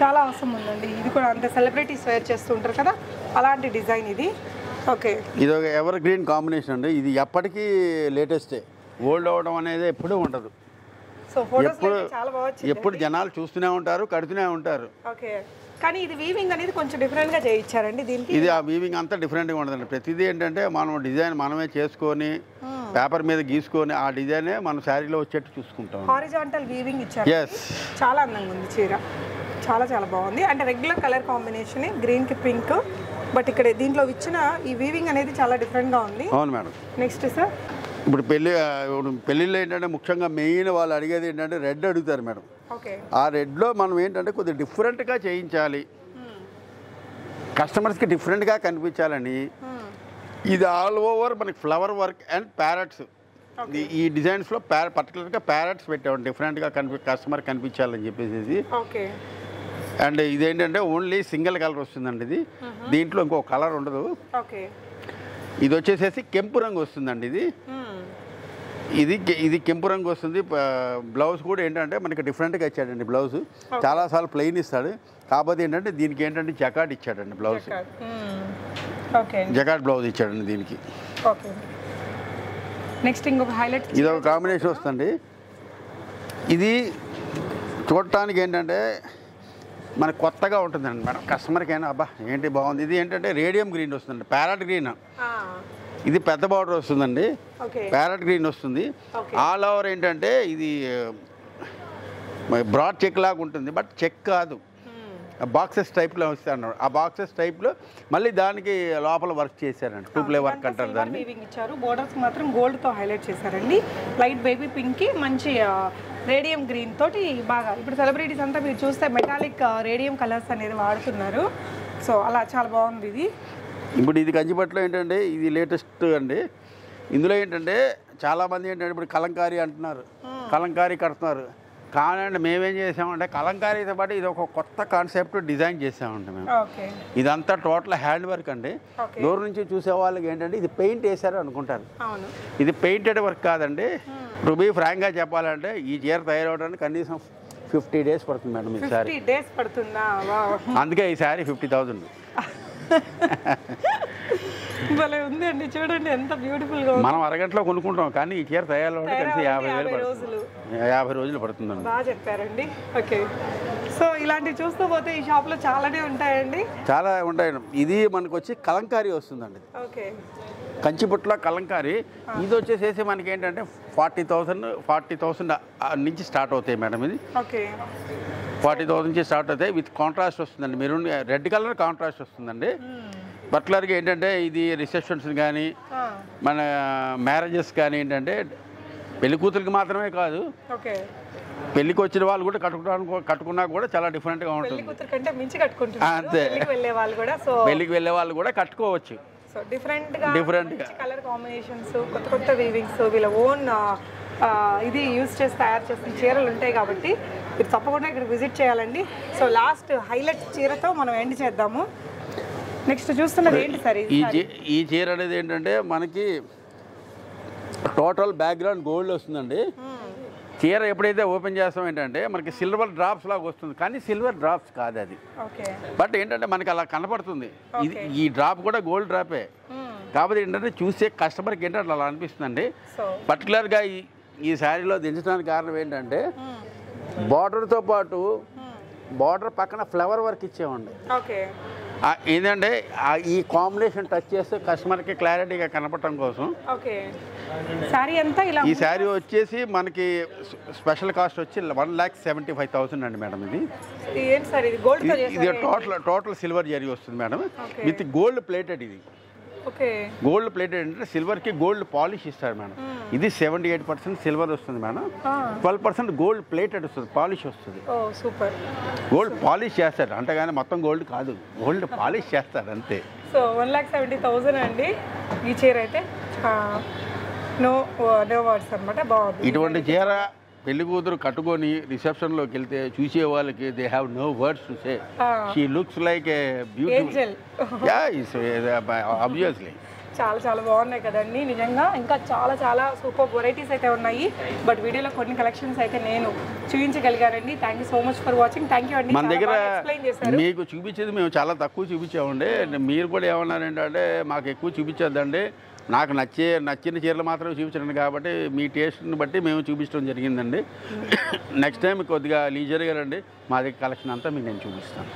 చాలా అవసరం ఉందండి. ఇది కూడా అంతే సెలబ్రిటీస్ వేర్ చేస్తుంటారు కదా? అలాంటి డిజైన్ ఇది. ఓకే. ఇది ఒక ఎవర్ గ్రీన్ కాంబినేషన్ అండి. ఇది ఎప్పటికీ లేటెస్టే. ఓల్డ్ అవ్వడం అనేది ఎప్పుడూ ఉండదు. సో ఫోటోస్ ఎప్పుడు చాలా బాగా వచ్చింది ఎప్పుడు జనాలు చూస్తూనే ఉంటారు కడుతూనే ఉంటారు. ఓకే. కానీ ఇది వీవింగ్ అనేది కొంచెం డిఫరెంట్గా చేయించారండి దీనికి. ఇది ఆ వీవింగ్ అంతా డిఫరెంట్గా ఉంటుందండి ప్రతిదీ ఏంటంటే మనం డిజైన్ మనమే చేసుకొని పేపర్ మీద గీసుకొని ఆ డిజైనే మన శారీలో వచ్చేట్టు చూసుకుంటాం. హారిజాంటల్ వీవింగ్ ఇచ్చారు. చాలా అందంగా ఉంది చీర. చాలా చాలా బాగుంది. అంటే రెగ్యులర్ కలర్ కాంబినేషన్ గ్రీన్కి పింక్ బట్ ఇక్కడ దీంట్లో ఇచ్చిన ఈ వీవింగ్ అనేది చాలా డిఫరెంట్గా ఉంది. అవును మేడం. నెక్స్ట్ సార్ ఇప్పుడు పెళ్ళి పెళ్ళిళ్ళు ఏంటంటే ముఖ్యంగా మెయిన్ వాళ్ళు అడిగేది ఏంటంటే రెడ్ అడుగుతారు మేడం. ఆ రెడ్లో మనం ఏంటంటే కొద్దిగా డిఫరెంట్గా చేయించాలి. కస్టమర్స్కి డిఫరెంట్గా కనిపించాలని. ఇది ఆల్ ఓవర్ మనకి ఫ్లవర్ వర్క్ అండ్ ప్యారెట్స్. ఈ డిజైన్స్లో ప్యార పర్టికులర్గా ప్యారెట్స్ పెట్టాము డిఫరెంట్గా కనిపి కస్టమర్ కనిపించాలని చెప్పేసి అండ్ ఇదేంటంటే ఓన్లీ సింగిల్ కలర్ వస్తుందండి ఇది. దీంట్లో ఇంకో కలర్ ఉండదు. ఇది వచ్చేసేసి కెంపు రంగు వస్తుందండి ఇది. ఇది ఇది కెంపు రంగు వస్తుంది. బ్లౌజ్ కూడా ఏంటంటే మనకి డిఫరెంట్గా ఇచ్చాడండి బ్లౌజ్. చాలాసార్లు ప్లెయిన్ ఇస్తాడు. కాకపోతే ఏంటంటే దీనికి ఏంటంటే జకాట్ ఇచ్చాడండి బ్లౌజ్. జకాట్. బ్లౌజ్ ఇచ్చాడండి దీనికి. ఓకే. నెక్స్ట్ ఇంకొక హైలైట్ ఇది ఒక కాంబినేషన్ వస్తుంది ఇది చూడటానికి ఏంటంటే మనకు కొత్తగా ఉంటుందండి మేడం. కస్టమర్కి అయినా అబ్బా ఏంటి బాగుంది. ఇది ఏంటంటే రేడియం గ్రీన్ వస్తుందండి. Parrot green. ఇది పెద్ద బార్డర్ వస్తుందండి. ప్యారెట్ గ్రీన్ వస్తుంది. ఆల్ ఓవర్ ఏంటంటే ఇది బ్రాడ్ చెక్ లాగా ఉంటుంది. బట్ చెక్ కాదు. బాక్సెస్ టైప్లో వస్తే అన్నాడు ఆ బాక్సెస్ టైప్లో మళ్ళీ దానికి లోపల వర్క్ చేశారండి. టూ ప్లే వర్క్ అంటారు దాన్ని. ఇచ్చారు. బోర్డర్స్ మాత్రం గోల్డ్తో హైలైట్ చేశారండి. లైట్ బేబీ పింక్కి మంచి రేడియం గ్రీన్ తోటి బాగా. ఇప్పుడు సెలబ్రిటీస్ అంతా మీరు చూస్తే మెటాలిక్ రేడియం కలర్స్ అనేది వాడుతున్నారు. సో అలా చాలా బాగుంది ఇది. ఇప్పుడు ఇది కంచిపట్లో ఏంటంటే ఇది లేటెస్ట్ అండి. ఇందులో ఏంటంటే చాలామంది ఏంటంటే ఇప్పుడు కలంకారీ అంటున్నారు. కలంకారీ కడుతున్నారు. కానీ మేమేం చేసామంటే కలంకారీతో పాటు ఇది ఒక కొత్త కాన్సెప్ట్ డిజైన్ చేసామండి మేము. ఇదంతా టోటల్ హ్యాండ్ వర్క్ అండి. దూరం నుంచి చూసే వాళ్ళకి ఏంటంటే ఇది పెయింట్ వేశారు అనుకుంటారు. ఇది పెయింటెడ్ వర్క్ కాదండి. టు బీ ఫ్రాంక్గా చెప్పాలంటే ఈ చీర తయారవడానికి కనీసం ఫిఫ్టీ డేస్ పడుతుంది మేడం ఈ శారీ ఫిఫ్టీ డేస్ పడుతుందా? వా అందుకే ఈ శారీ ఫిఫ్టీ థౌజండ్ భలే ఉంది అండి చూడండి ఎంత బ్యూటిఫుల్గా ఉంది. మనం అరగంటలో కొనుక్కుంటాం కానీ ఈ చీర తయారు కలిసి యాభై వేలు రోజులు. యాభై రోజులు పడుతుందండి బాగా చెప్పారండి. ఓకే. సో ఇలాంటివి చూస్తూ పోతే ఈ షాప్లో చాలానే ఉంటాయండి. చాలా ఉంటాయి ఇది మనకు వచ్చి కలంకారీ వస్తుందండి ఓకే. కంచిపుట్ల కలంకారీ. ఇది వచ్చేసేసి మనకి ఏంటంటే ఫార్టీ థౌసండ్ ఫార్టీ థౌసండ్ నుంచి స్టార్ట్ అవుతాయి మేడం ఇది. ఓకే. ఫార్టీ థౌసండ్ నుంచి స్టార్ట్ అవుతాయి విత్ కాంట్రాస్ట్ వస్తుందండి. మీరు రెడ్ కలర్ కాంట్రాస్ట్ వస్తుందండి. పర్టికులర్గా ఏంటంటే ఇది రిసెప్షన్స్ కానీ మన మ్యారేజెస్ కానీ ఏంటంటే పెళ్ళి కూతురికి మాత్రమే కాదు. ఓకే. పెళ్ళికి వచ్చిన వాళ్ళు కూడా కట్టుకోవడానికి కట్టుకున్నా కూడా చాలా డిఫరెంట్గా పెళ్ళి ఉంటుంది అంతే. పెళ్ళికి వెళ్ళే వాళ్ళు కూడా సో పెళ్ళికి వెళ్ళే వాళ్ళు కూడా కట్టుకోవచ్చు. సో డిఫరెంట్గా Different గా. కలర్ కాంబినేషన్స్ కొత్త కొత్త వీవింగ్స్ వీళ్ళ ఓన్ ఇది యూస్ చేసి తయారు చేసిన చీరలు ఉంటాయి కాబట్టి మీరు తప్పకుండా ఇక్కడ విజిట్ చేయాలండి. సో లాస్ట్ హైలైట్ చీరతో మనం ఎండ్ చేద్దాము. నెక్స్ట్ చూస్తున్నది ఏంటి సార్ ఈ చీర అనేది ఏంటంటే మనకి టోటల్ బ్యాక్గ్రౌండ్ గోల్డ్ వస్తుందండి. చీర ఎప్పుడైతే ఓపెన్ చేస్తాం ఏంటంటే మనకి సిల్వర్ డ్రాప్స్ లాగా వస్తుంది. కానీ సిల్వర్ డ్రాప్స్ కాదు అది. బట్ ఏంటంటే మనకి అలా కనపడుతుంది. ఇది ఈ డ్రాప్ కూడా గోల్డ్ డ్రాపే కాకపోతే ఏంటంటే చూసే కస్టమర్కి ఏంటంటే అలా అనిపిస్తుందండి. పర్టికులర్గా ఈ ఈ శారీలో దించడానికి కారణం ఏంటంటే బార్డర్తో పాటు బార్డర్ పక్కన ఫ్లవర్ వర్క్ ఇచ్చేవండి ఏంటంటే ఈ కాంబినేషన్ టచ్ చేస్తే కస్టమర్కి క్లారిటీగా కనపడటం కోసం ఈ శారీ వచ్చేసి మనకి స్పెషల్ కాస్ట్ వచ్చి one lakh seventy five thousand అండి మేడం ఇది. ఇది టోటల్ టోటల్ సిల్వర్ జరీ వస్తుంది మేడం. విత్ గోల్డ్ ప్లేటెడ్ ఇది. గోల్డ్ ప్లేటెడ్ అంటే సిల్వర్కి గోల్డ్ పాలిష్ ఇస్తారు మేడం. ఇది సెవెంటీ ఎయిట్ పర్సెంట్ సిల్వర్ వస్తుంది madam. Twelve percent gold plated వస్తుంది పాలిష్ వస్తుంది. సూపర్. గోల్డ్ పాలిష్ చేస్తాడు అంతగానే మొత్తం గోల్డ్ కాదు. గోల్డ్ పాలిష్ చేస్తాడు అంతే. So one lakh seventy thousand అండి. ఈ చీర అయితే నో నో వర్డ్స్ అనమాట బాగుంది. ఇటువంటి చీర పెళ్ళి కూతురు కట్టుకొని రిసెప్షన్లోకి వెళ్తే చూసే వాళ్ళకి they have no words to say she looks like a beautiful obviously చాలా చాలా బాగున్నాయి కదండి. నిజంగా ఇంకా చాలా చాలా సూపర్ వెరైటీస్ అయితే ఉన్నాయి. బట్ వీడియోలో కొన్ని కలెక్షన్స్ అయితే నేను చూపించగలిగానండి. Thank you so much for watching thank you అండి. మన దగ్గర మీకు చూపించేది మేము చాలా తక్కువ చూపించామండి. మీరు కూడా ఏమన్నారంటే మాకు ఎక్కువ చూపించొద్దండి. నాకు నచ్చే నచ్చిన చీరలు మాత్రమే చూపించండి కాబట్టి మీ టేస్ట్ని బట్టి మేము చూపించడం జరిగిందండి. నెక్స్ట్ టైం కొద్దిగా లీజర్గా రండి మా దగ్గర కలెక్షన్ అంతా మీకు నేను చూపిస్తాను.